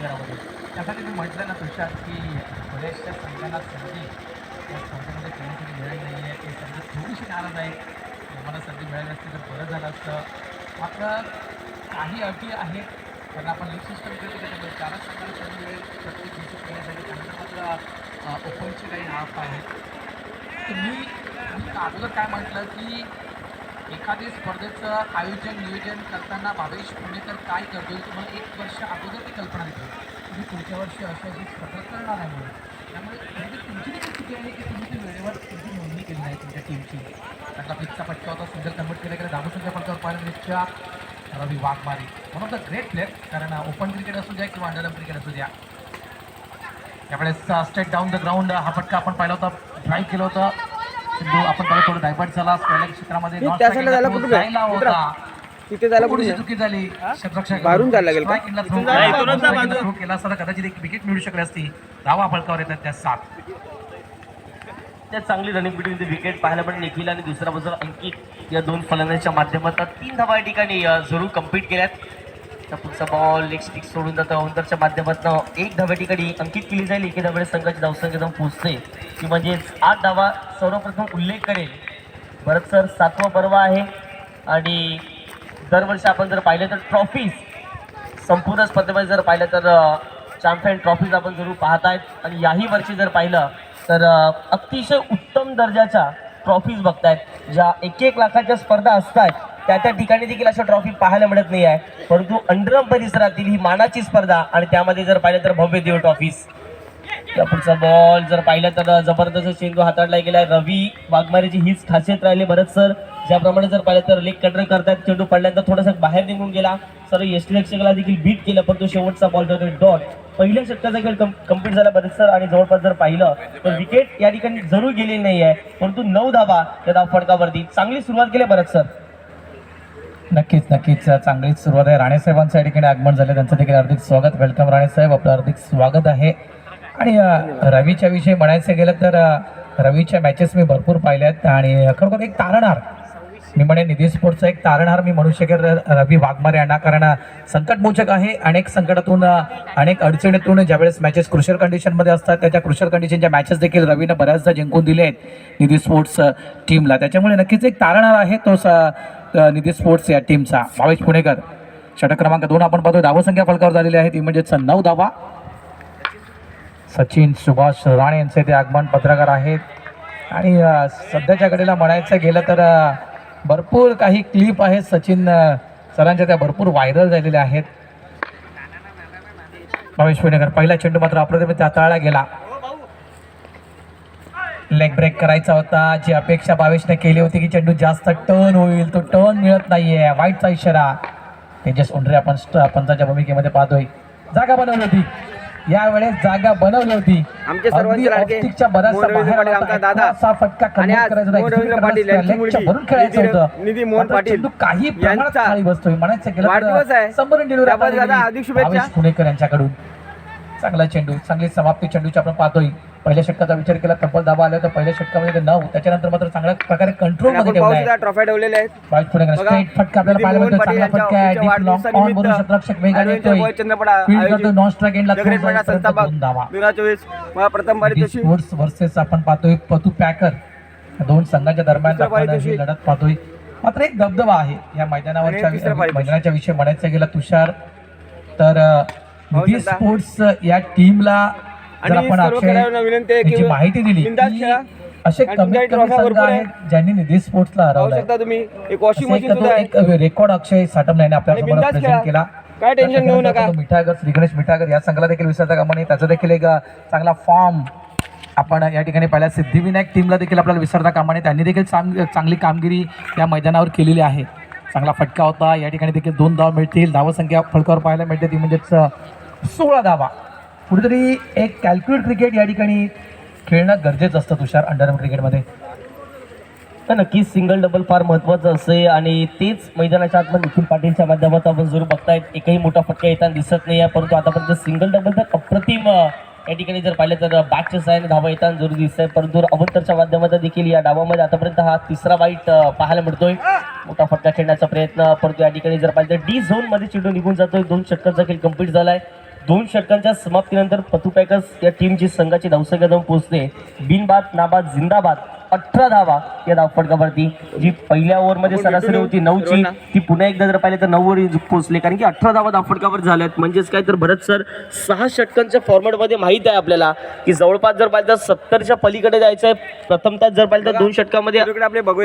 स्टीलच्या घरामध्ये. त्यासाठी मी म्हटलं ना तुषार की बऱ्याचशा संघांना संधी त्या स्पर्धेमध्ये कोणीतरी मिळाली नाही आहे ते संघ थोडीशी नाराज आहे मला संधी मिळाली असती तर बरं झालं असतं. मात्र काही अटी आहेत कारण आपण लीग सिस्टम करतो त्याच्यामुळे चारच संघाला संधी मिळेल. प्रत्येक दिवशी करण्यासाठी त्यानंतर मात्र ओपनचे काही हाफ आहेत. तर मी मी अगोदर काय म्हटलं की एखादी स्पर्धेचं आयोजन नियोजन करताना भावेश पुणेकर काय करतो तुम्हाला एक वर्ष अगोदर ती कल्पना देतो तुम्ही म्हणजे पुढच्या वर्षी अशा जी स्पर्धा करणार आहे म्हणून. त्यामुळे म्हणजे तुमची देखील चुकी आहे की तुम्ही ती वेळेवर तुमची नोंदणी केली नाही तुमच्या टीमची त्यातला पिकचा पटका होता सुंदर कन्वर्ट केला गेला दाबोसंच्या पटकावर पाहिलं मिनिटच्या Ravi Waghmare. One of the great player कारण ओपन क्रिकेट असू द्या किंवा अंडरम क्रिकेट असू द्या. त्यावेळेस स्टेट डाऊन द ग्राउंड हा फटका आपण पाहिला होता. ड्राईव्ह केलं होतं. आपण पाहिलं थोडं डायवर्ट झाला पहिल्या क्षेत्रामध्ये त्या झाला कुठं? जायला होता. तिथे जायला कुठे चुकी झाली. क्षेत्ररक्षक बाहेरून जायला लागेल केला. असता कदाचित एक विकेट मिळू शकली असती. धावा फलकावर येतात त्या सात. त्यात चांगली रनिंग बिटवीन द विकेट पाहायला पण निखिल आणि दुसऱ्या बाजूला अंकित या दोन फलंदाजांच्या माध्यमातून तीन धावा या ठिकाणी जरूर कंप्लीट केल्यात. त्या पुढचा बॉल लेग स्टिक सोडून जातं. अवंतरच्या माध्यमातून एक धाव्या अंकित केली जाईल. एके धाव्याने संघाची धावसंख्या जाऊन पोहोचते. ती म्हणजेच आठ धावा सर्वप्रथम उल्लेख करेल. भरत सर सातवा पर्व आहे. आणि दरवर्षी आपण जर पाहिलं तर ट्रॉफीज संपूर्ण स्पर्धेमध्ये जर पाहिलं तर चॅम्पियन ट्रॉफीज आपण जरूर पाहत आहेत आणि याही वर्षी जर पाहिलं तर अतिशय उत्तम दर्जाच्या ट्रॉफीज बघतायत ज्या एक एक लाखाच्या स्पर्धा असतात. त्या त्या ठिकाणी देखील अशा ट्रॉफी पाहायला मिळत नाही आहे. परंतु अंडरम परिसरातील ही मानाची स्पर्धा आणि त्यामध्ये जर पाहिलं तर भव्य देव ट्रॉफीज त्या पुढचा बॉल जर पाहिलं तर जबरदस्त चेंडू हाताळला गेलाय. रवी वाघमारेची हीच खासियत राहिली भरत सर ज्याप्रमाणे जर पाहिलं तर लेग कटर करतात. चेंडू पडल्यानंतर थोडासा बाहेर निघून गेला. सर यष्टीरक्षकाला देखील बीट केलं पण तो शेवटचा बॉल जो डॉट पहिल्या षटकाचा खेळ कंप्लीट झाला भरत सर आणि जवळपास जर पाहिलं तर विकेट या ठिकाणी जरूर गेलेली नाही आहे परंतु नऊ धाबा त्या धाव फडकावरती चांगली सुरुवात केली बरंच भरत सर नक्कीच नक्कीच. चांगलीच सुरुवात आहे. राणेसाहेबांचं या ठिकाणी आगमन झालं. त्यांचं देखील हार्दिक स्वागत वेलकम राणेसाहेब आपलं हार्दिक स्वागत आहे. आणि रवीच्या विषयी म्हणायचं गेलं तर रवीच्या मॅचेस मी भरपूर पाहिल्या आहेत. आणि खरोखर एक तारणहार मी म्हणे निधी स्पोर्टचा एक तारणहार मी म्हणू शकेल र- रवी वाघमारे यांना. कारण संकटमोचक आहे. अनेक संकटातून अनेक अडचणीतून ज्यावेळेस मॅचेस क्रुशल कंडिशनमध्ये असतात त्याच्या क्रुशल कंडिशनच्या मॅचेस देखील रवीनं बऱ्याचदा जिंकून दिले आहेत निधी स्पोर्ट्स टीमला त्याच्यामुळे नक्कीच एक तारणहार आहे. तो निधी स्पोर्ट्स या टीमचा. भावेश पुणेकर. षटक क्रमांक दोन आपण पाहतो धावसंख्या फलकावर झालेली आहे. ती म्हणजेच नऊ धावा. सचिन सुभाष राणे यांचे ते आगमन पत्रकार आहेत. आणि सध्याच्या घडीला म्हणायचं गेलं तर भरपूर काही क्लिप आहेत. सचिन सरांच्या त्या भरपूर व्हायरल झालेल्या आहेत. भावेश पुणेकर पहिला चेंडू मात्र अप्रतिम हाताळला गेला. लेग ब्रेक करायचा होता. जी अपेक्षा भावेशने केली होती की चेंडू जास्त टर्न होईल तो टर्न मिळत नाहीये. वाईटचा इशारा. तेजस उंडरे आपण पंचाच्या भूमिकेमध्ये पाहतोय. जागा बनवली होती. यावेळेस जागा बनवली होती. असा फटका भरून खेळायचं होतं. चेंडू काही प्रमाणात बसतोय. म्हणायचं शुभेच्छा. भावेश पुणेकर यांच्याकडून चांगला चेंडू चांगली समाप्ती चेंडूची आपण पाहतोय. पहिल्या षटकाचा विचार केला तब्बल दाबा आला तर पहिल्या षटकामध्ये नऊ त्याच्यानंतर मात्र चांगल्या प्रकारे कंट्रोलमध्ये ठेवला ठेवलेल्या आहेत. फटका आपल्याला पाहायला मिळतो चांगला फटका आहे. लॉंग ऑन शतरक्षक वेगाने येतोय. फील्ड करतो नॉन स्ट्राईक एंडला दोन धावा प्रथम स्पोर्ट्स वर्सेस आपण पाहतोय. पतू पॅकर दोन संघाच्या दरम्यान. लढत पाहतोय. मात्र एक दबदबा आहे या मैदानावरच्या. मैदानाच्या विषयी म्हणायचं गेलं तुषार. तर शकता. स्पोर्ट्स या टीमला जर आणि आपण अक्षय विनंती माहिती दिली. असे कमी आहे. आहेत ज्यांनी निधी स्पोर्ट्सला पाहू हरवलाय शकता तुम्ही एक वॉशिंग मशीन रेकॉर्ड अक्षय साठमने आपल्या आणि समोर प्रेझेंट. केला काय टेन्शन घेऊ नका. मिठागर श्री गणेश मिठागर या संघाला देखील विसरता कामा नये त्याचा देखील एक चांगला फॉर्म आपण या ठिकाणी पाहिला सिद्धिविनायक टीमला देखील आपल्याला विसरता कामा नये त्यांनी देखील चांग- चांगली कामगिरी या मैदानावर केलेली आहे चांगला फटका होता. या ठिकाणी देखील दोन धाव मिळतील. धावसंख्या फलकावर पाहायला मिळते ती म्हणजेच सोळा धावा. कुठेतरी एक कॅल्क्युलेट क्रिकेट या ठिकाणी खेळणं गरजेचं असतं तुषार अंडर क्रिकेटमध्ये. तर नक्कीच सिंगल डबल फार महत्वाचं असते आणि तेच मैदानाच्या आतमध्ये निखिल पाटीलच्या माध्यमातून आपण जरूर बघतायत. एकही मोठा फटका येताना दिसत नाही आहे परंतु आतापर्यंत सिंगल डबल तर अप्रतिम या ठिकाणी जर पाहिलं तर बॅकच्या साईडने धावा येताना जरूर दिसत आहे परंतु अवंतरच्या माध्यमातून देखील या डावामध्ये आतापर्यंत हा तिसरा वाईट पाहायला मिळतोय. मोठा फटका खेळण्याचा प्रयत्न परंतु या ठिकाणी जर पाहिलं तर डी झोनमध्ये चेंडू निघून जातोय. दोन षटकांचा खेळ कंप्लीट झालाय. दोन षटकांच्या समाप्तीनंतर पथू पॅकर्स या टीमची संघाची धावसंख्या जाऊन पोहोचते. बिनबाद नाबाद जिंदाबाद. अठरा धावा या धावफटकावरती जी पहिल्या ओव्हरमध्ये सरासरी होती नऊची ती पुन्हा एकदा जर पाहिलं तर नऊ वर पोहोचले कारण की अठरा धावा धावफटकावर झाल्यात. म्हणजेच काय तर भरत सर सहा षटकांच्या फॉर्मॅटमध्ये माहीत आहे आपल्याला की जवळपास जर पाहिलं तर सत्तरच्या पलीकडे जायचं आहे. प्रथमतः जर पाहिलं तर दोन षटकामध्ये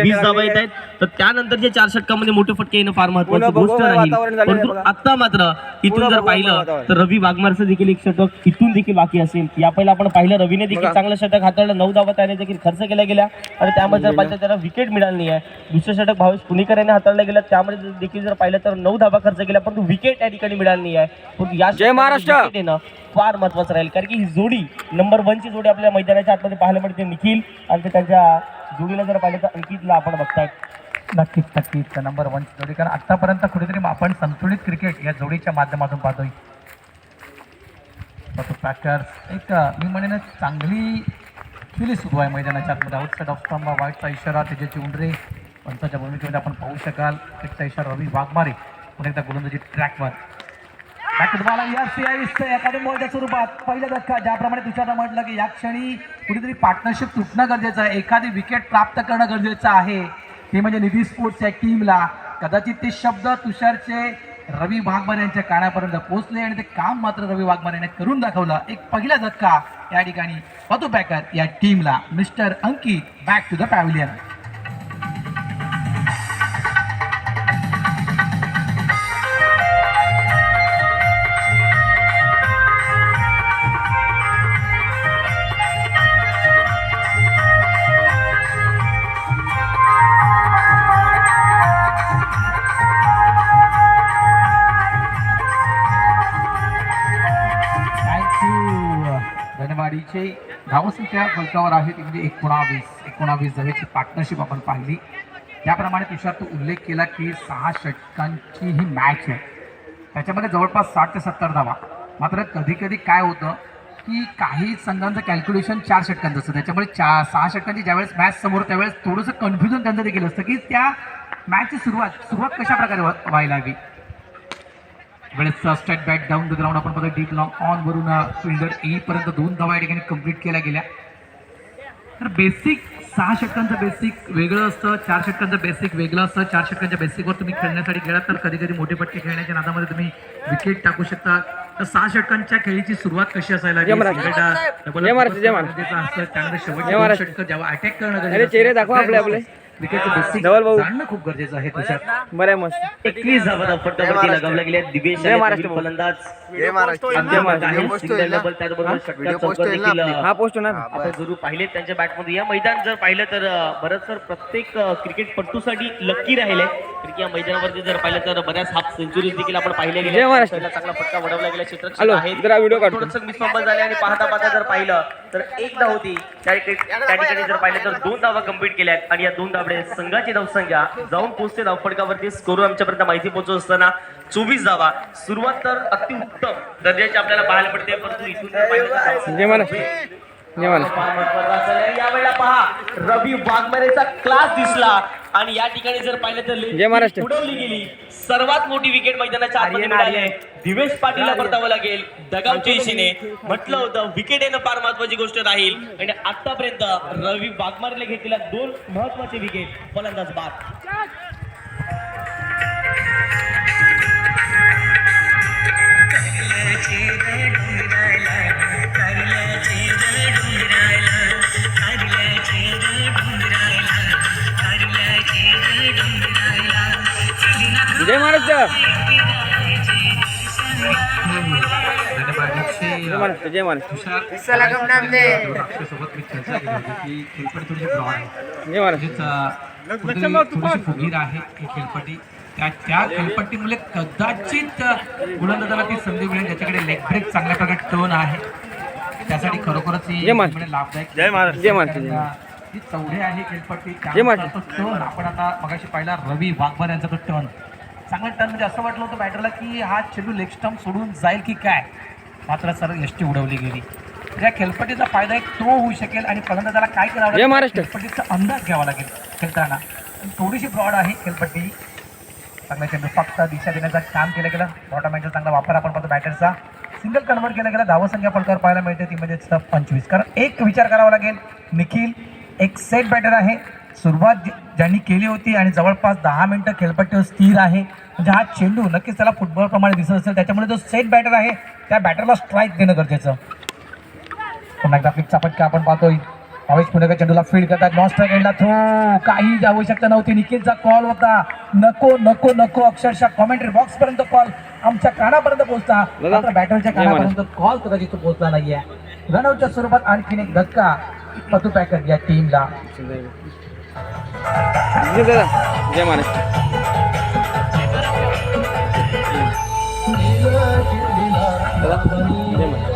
वीस धावा येत आहेत. तर त्यानंतरच्या चार षटकामध्ये मोठे फटके येणं फार महत्वाची गोष्ट राहील आहे परंतु. आता मात्र इथून जर पाहिलं. तर रवी वाघमारचं देखील एक षटक इथून देखील बाकी असेल. या पहिला आपण पाहिलं रवीने देखील. चांगलं षटक हाताळलं. नऊ धावा त्याने देखील खर्च केल्या गेल्या आणि त्यामध्ये जर पाहिलं तर त्याला विकेट मिळाली नाही आहे दुसरं षटक भावेश पुणेकर यांनी हाताळलं गेलं त्यामध्ये देखील जर पाहिलं तर नऊ धावा खर्च केल्या परंतु विकेट या ठिकाणी मिळाली नाही आहे परंतु या जय महाराष्ट्र! फार महत्वाचं राहील. कारण की ही जोडी नंबर वनची जोडी आपल्या मैदानाच्या आतमध्ये पाहायला मिळते निखिल. आणि ते त्यांच्या जोडीला जर पाहिलं तर अंकितला आपण बघताय नक्कीच नक्कीच. नंबर वन जोडी. कारण आतापर्यंत कुठेतरी आपण संतुलित क्रिकेट या जोडीच्या माध्यमातून पाहतोय. पॅकर्स एक मी म्हणेन चांगली खुली सुरू आहे मैदानाच्या आतमध्ये आउटसाईड ऑफ स्टंप वाईटचा इशारा त्याच्याची उंडरे. पंचाच्या भूमिकेमध्ये आपण पाहू शकाल. एकचा इशारा रवी वाघमारे. पुन्हा एकदा गोलंदाजी ट्रॅकवर तुम्हाला यस याईस एखाद्या बॉलच्या स्वरूपात. पहिला धक्का ज्याप्रमाणे तुषारनं म्हटलं की या क्षणी कुठेतरी पार्टनरशिप तुटणं गरजेचं आहे. एखादी विकेट प्राप्त करणं गरजेचं आहे. ते म्हणजे निधी स्पोर्ट्सच्या टीमला कदाचित ते शब्द तुषारचे रवी वाघमारे यांच्या कानापर्यंत पोहोचले आणि ते काम मात्र रवी वाघमारे यांनी करून दाखवलं. एक पहिला धक्का या ठिकाणी पतू पॅकर या टीमला mister Ankit back to the pavilion धनवाडीचे धावसंख्या फलकावर आहे ती म्हणजे एकोणावीस एकोणावीस जवळची पार्टनरशिप आपण पाहिली. त्याप्रमाणे तुषार तू उल्लेख केला की सहा षटकांची ही मॅच आहे. त्याच्यामध्ये जवळपास साठ ते सत्तर धावा. मात्र कधीकधी काय होतं की काही संघांचं कॅल्क्युलेशन चार षटकांचं असतं. त्याच्यामुळे चा सहा षटकांची ज्यावेळेस मॅच समोर त्यावेळेस थोडंसं कन्फ्युजन त्यांचं देखील असतं की त्या मॅचची सुरुवात सुरुवात कशा प्रकारे व्हायला हवी? वेळेस स्टॅट बॅट डाऊन द ग्राउंड आपण बघा डीप लॉंग ऑन वरून फिल्डर येईपर्यंत दोन धावा या ठिकाणी कंप्लीट केल्या गेल्या तर बेसिक सहा षटकांचं बेसिक वेगळं असतं चार षटकांचं बेसिक वेगळं असतं चार षटकांच्या बेसिकवर तुम्ही खेळण्यासाठी गेलात तर कधी कधी मोठे पट्टे खेळण्याच्या नादामध्ये तुम्ही विकेट टाकू शकता तर सहा षटकांच्या खेळीची सुरुवात कशी असायला. त्यानंतर. षटकं जेव्हा अटॅक करणं चेहरे. दाखवा आपले आपले धवल भाऊ. जाणणं खूप गरजेचं आहे तुषार बरं आहे मस्त एकवीस धावा धावफटकावरती लगावल्या गेल्या दिवेश जय आणि महाराष्ट्र. नवीन फलंदाज जय महाराष्ट्र अद्याप महाराष्ट्र. आहे. व्हिडिओ पोस्ट सिंगल होईल ना? डबल त्याचबरोबर हा? षटकार व्हिडिओ पोस्ट चौकार होईल ना देखील, आपली? हा पोस्ट होणार आपण जरूर पाहिले त्यांच्या बॅटमध्ये या मैदान जर पाहिलं तर अं, बरंच सर प्रत्येक अं, क्रिकेटपटूसाठी लक्की राहिले कारण की या मैदानावरती जर पाहिलं तर बऱ्याच हाफ सेंचुरीज देखील आपण पाहिले जय गेले महाराष्ट्र. चांगला फटका वडवला गेला क्षेत्ररक्षक हॅलो, आहेत जरा व्हिडिओ काढतो. थोडंसं झाले आणि पाहता पाहता जर पाहिलं तर एक धाव होती. त्या ठिकाणी त्या ठिकाणी जर पाहिलं तर दोन धावा कंप्लीट केल्यात आणि या दोन धावडे संघाची धावसंख्या जाऊन पोहोचते. धावफटकावरती स्कोर आमच्यापर्यंत माहिती पोहोचत असताना चोवीस धावा. सुरुवात तर अति उत्तम दर्जाची आपल्याला पाहायला पडते. परंतु इथून असेल. यावेळेला पहा रवी वाघमारेचा क्लास दिसला. आणि या ठिकाणी जर पाहिलं तर जय महाराष्ट्र. उडवली गेली. सर्वात मोठी विकेट मैदानाच्या आतमध्ये मिळाली आहे. दिवेश पाटीलला परतावं लागेल. दगावच्या दिशेने म्हटलं होतं विकेट येणं फार महत्वाची गोष्ट राहील. आणि आतापर्यंत रवी वाघमारेला घेतलेल्या दोन महत्त्वाचे विकेट फलंदाज बाद. फुगीर आहे खेळपट्टी त्या खेळपट्टीमुळे कदाचित अं, गोलंदाजाला ती संधी मिळेल त्याच्याकडे लेग ब्रेक चांगल्या प्रकारे टर्न आहे त्यासाठी खरोखरच लाभदायक जय महाराष्ट्र. जय महाराष्ट्र. जय चौढे आहे खेळपट्टी आपण आता मगाशी पाहिला रवी वाघमार यांचा तो टर्न चांगला टर्न म्हणजे असं वाटलं होतं बॅटरला की हा चेंडू लेग स्टम्प सोडून जाईल की काय? मात्र सर यष्टी उडवली गेली. या खेळपट्टीचा फायदा एक तो होऊ शकेल आणि फलंदाजाला काय करावं जय महाराष्ट्र. खेळपट्टीचा अंदाज घ्यावा लागेल खेळताना. पण थोडीशी ब्रॉड आहे खेळपट्टी. चांगला चेंडू फक्त दिशा देण्याचं काम केलं गेलं. बॉटमॅनचा चांगला वापर आपण पाहतो बॅटरचा सिंगल कन्वर्ट केला गेला. धावसंख्या फलकावर पाहायला मिळते ती म्हणजे पंचवीस. कारण एक विचार करावा लागेल. निखिल एक सेट बॅटर आहे. सुरुवात ज्यांनी केली होती आणि जवळपास दहा मिनिटं खेळपट्टीवर स्थिर आहे. म्हणजे हा चेंडू नक्कीच त्याला फुटबॉलप्रमाणे दिसत असेल. त्याच्यामुळे जो सेट बॅटर आहे त्या बॅटरला स्ट्राईक देणं गरजेचं. पुन्हा एकदा फ्लिकचा फटका आपण पाहतोय. भावेश पुणेकर चेंडूला फील्ड करतात. नॉन स्ट्राईक एंडला थ्रो काही आवश्यकता नव्हती. निखिलचा कॉल होता. नको नको नको. अक्षरशः कॉमेंट्री बॉक्स पर्यंत कॉल आमच्या कानापर्यंत पोहोचता. मात्र बॅटरच्या. कानापर्यंत कॉल कदाचित पोहोचला नाहीये. रनआउटच्या स्वरूपात आणखीन एक धक्का. पतू पॅकर या टीमला दादा जय महाराष्ट्र दादा जय महाराष्ट्र